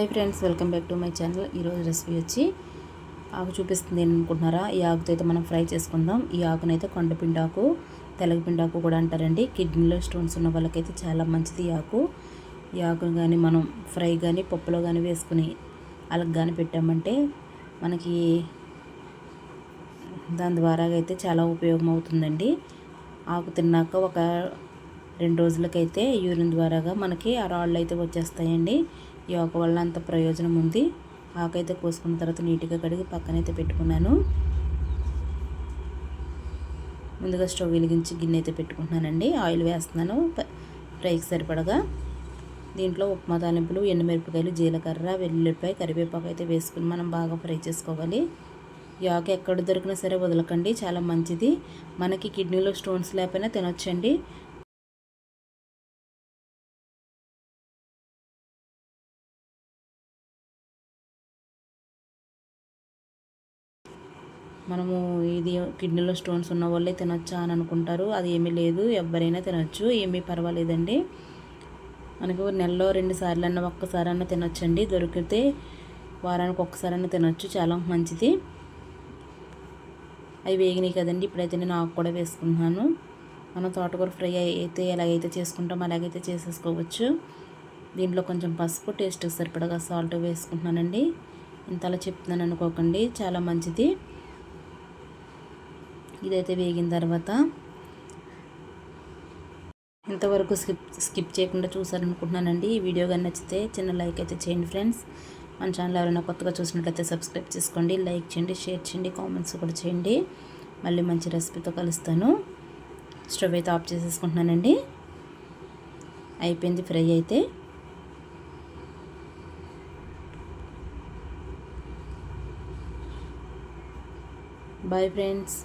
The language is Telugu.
Hi friends welcome back to my channel. ఈరోజు రెసిపీ వచ్చి ఆకు చూపిస్తుంది అనుకుంటున్నారా? ఈ ఆకుతో అయితే మనం ఫ్రై చేసుకుందాం. ఈ ఆకునైతే కొండపిండాకు తెలగపిండాకు కూడా అంటారండి. కిడ్నీలో స్టోన్స్ ఉన్న వాళ్ళకైతే చాలా మంచిది ఈ ఆకు. ఈ ఆకును కానీ మనం ఫ్రై కానీ పప్పులో కానీ వేసుకుని అలగ కానీ పెట్టామంటే మనకి దాని ద్వారా అయితే చాలా ఉపయోగం అవుతుందండి. ఆకు తిన్నాక ఒక రెండు రోజులకైతే యూరిన్ ద్వారాగా మనకి ఆ రాళ్ళు అయితే వచ్చేస్తాయండి. ఈ ఆకు వల్ల అంత ప్రయోజనం ఉంది. ఆకైతే కోసుకున్న తర్వాత నీట్గా కడిగి పక్కనైతే పెట్టుకున్నాను. ముందుగా స్టవ్ వెలిగించి గిన్నె అయితే పెట్టుకుంటున్నానండి. ఆయిల్ వేస్తున్నాను. ఫ్రైకి సరిపడగా. దీంట్లో ఉప్మా తాలింపులు ఎండుమిరపకాయలు జీలకర్ర వెల్లుల్లిపాయ కరివేపాకు అయితే వేసుకుని మనం బాగా ఫ్రై చేసుకోవాలి. యోగ ఎక్కడ దొరికినా సరే వదలకండి. చాలా మంచిది. మనకి కిడ్నీలో స్టోన్స్ లేకపోయినా తినొచ్చండి. మనము ఇది కిడ్నీలో స్టోన్స్ ఉన్న వాళ్ళే తినొచ్చా అని అనుకుంటారు. అది ఏమీ లేదు. ఎవరైనా తినొచ్చు. ఏమీ పర్వాలేదండి. మనకు నెలలో రెండు సార్లు అన్న ఒక్కసారి అన్న తినొచ్చండి. దొరికితే వారానికి ఒక్కసారైనా తినొచ్చు. చాలా మంచిది. అవి వేగినాయి కదండి. ఇప్పుడైతే నేను ఆకు కూడా వేసుకుంటున్నాను. మనం తోటకూర ఫ్రై అయితే ఎలాగైతే చేసుకుంటాం అలాగైతే చేసేసుకోవచ్చు. దీంట్లో కొంచెం పసుపు టేస్ట్ సరిపడగా సాల్ట్ వేసుకుంటున్నానండి. ఇంతలా చెప్తున్నాను అనుకోకండి. చాలా మంచిది. ఇదైతే వేగిన తర్వాత ఇంతవరకు స్కిప్ స్కిప్ చేయకుండా చూసారనుకుంటున్నానండి. ఈ వీడియో కానీ నచ్చితే చిన్న లైక్ అయితే చేయండి ఫ్రెండ్స్. మన ఛానల్ ఎవరైనా కొత్తగా చూసినట్లయితే సబ్స్క్రైబ్ చేసుకోండి లైక్ చేయండి షేర్ చేయండి కామెంట్స్ కూడా చేయండి. మళ్ళీ మంచి రెసిపీతో కలుస్తాను. స్టవ్ అయితే ఆఫ్ చేసేసుకుంటున్నానండి. అయిపోయింది ఫ్రై అయితే. Bye friends.